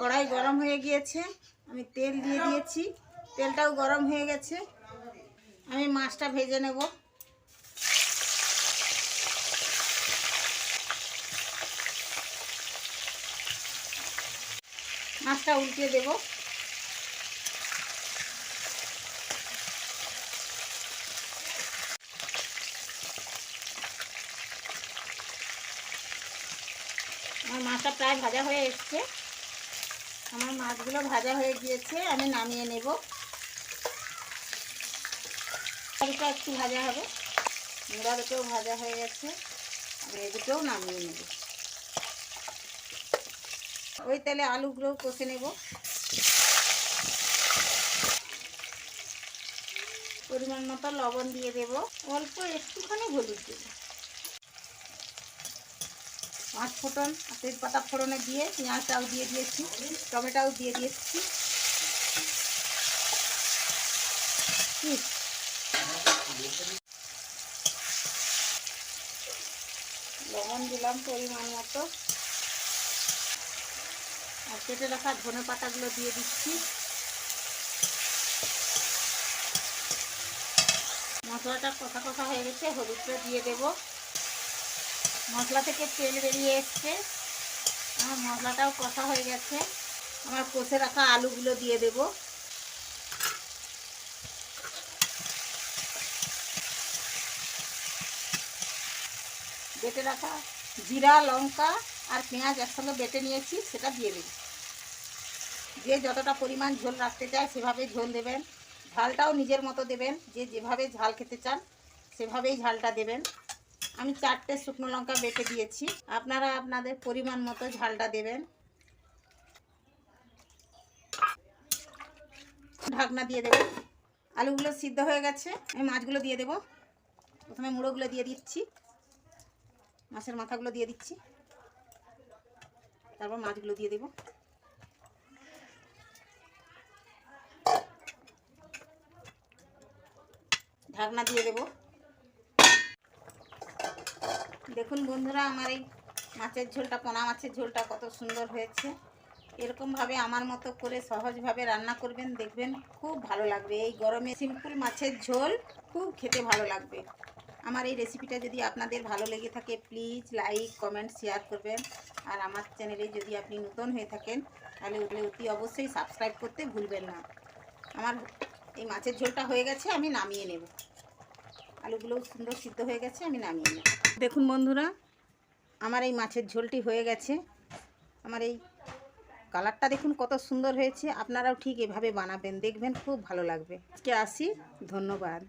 কড়াই গরম হয়ে গিয়েছে। আমি তেল দিয়ে দিয়েছি। তেলটাও গরম হয়ে গেছে। আমি মাছটা ভেজে নেব। মাছটা উল্টে দেব। আমার মাছটা প্রায় ভাজা হয়ে এসছে। আমার মাছগুলো ভাজা হয়ে গিয়েছে, আমি নামিয়ে নেব। আলুটা একটু ভাজা হবে। মুড়া দুটোও ভাজা হয়ে গেছে, আমি এই দুটোও নামিয়ে নেব। ওই তেলে আলুগুলোও কষে নেব। পরিমাণ মতো লবণ দিয়ে দেব। অল্প একটুখানি হলুদ দেব। পাঁচ ফোটন তেজপাতা ফোড়নে দিয়ে পেঁয়াজটাও দিয়ে দিয়েছি, টমেটোও দিয়ে দিয়েছি? লবণ দিলাম পরিমাণ মতো। আর কেটে রাখা ধনে পাতাগুলো দিয়ে দিচ্ছি। মশলাটা কষা কষা হয়ে গেছে, হলুদটা দিয়ে দেব। মশলা থেকে তেল বেরিয়ে এসছে। আমার মশলাটাও কষা হয়ে গেছে। আমার কষে রাখা আলুগুলো দিয়ে দেব। বেটে রাখা জিরা, লঙ্কা আর পেঁয়াজ একসঙ্গে বেটে নিয়েছি, সেটা দিয়ে দেব। যে যতটা পরিমাণ ঝোল রাখতে চায় সেভাবে ঝোল দেবেন। ঝালটাও নিজের মতো দেবেন। যে যেভাবে ঝাল খেতে চান, সেভাবেই ঝালটা দেবেন। আমি চারটে শুকনো লঙ্কা বেটে দিয়েছি। আপনারা আপনাদের পরিমাণ মতো ঝালটা দেবেন। ঢাকনা দিয়ে দেবেন আলুগুলো সিদ্ধ হয়ে গেছে, আমি মাছগুলো দিয়ে দেব। প্রথমে মুড়োগুলো দিয়ে দিচ্ছি। মাছের মাথাগুলো দিয়ে দিচ্ছি। তারপর মাছগুলো দিয়ে দেব। ঢাকনা দিয়ে দেব। দেখুন বন্ধুরা, আমার এই মাছের ঝোলটা, পোনা মাছের ঝোলটা কত সুন্দর হয়েছে। এরকমভাবে আমার মতো করে সহজভাবে রান্না করবেন, দেখবেন খুব ভালো লাগবে। এই গরমে সিম্পল মাছের ঝোল, খুব খেতে ভালো লাগবে। আমার এই রেসিপিটা যদি আপনাদের ভালো লেগে থাকে, প্লিজ লাইক, কমেন্ট, শেয়ার করবেন। আর আমার চ্যানেলে যদি আপনি নতুন হয়ে থাকেন, তাহলে ওগুলো অতি অবশ্যই সাবস্ক্রাইব করতে ভুলবেন না। আমার এই মাছের ঝোলটা হয়ে গেছে, আমি নামিয়ে নেব। আলুগুলোও সুন্দর সিদ্ধ হয়ে গেছে, আমি নামিয়ে নেব। দেখুন বন্ধুরা, আমার এই মাছের ঝোলটি হয়ে গেছে। আমার এই কালারটা দেখুন কত সুন্দর হয়েছে। আপনারাও ঠিক এভাবে বানাবেন, দেখবেন খুব ভালো লাগবে। আজকে আসি, ধন্যবাদ।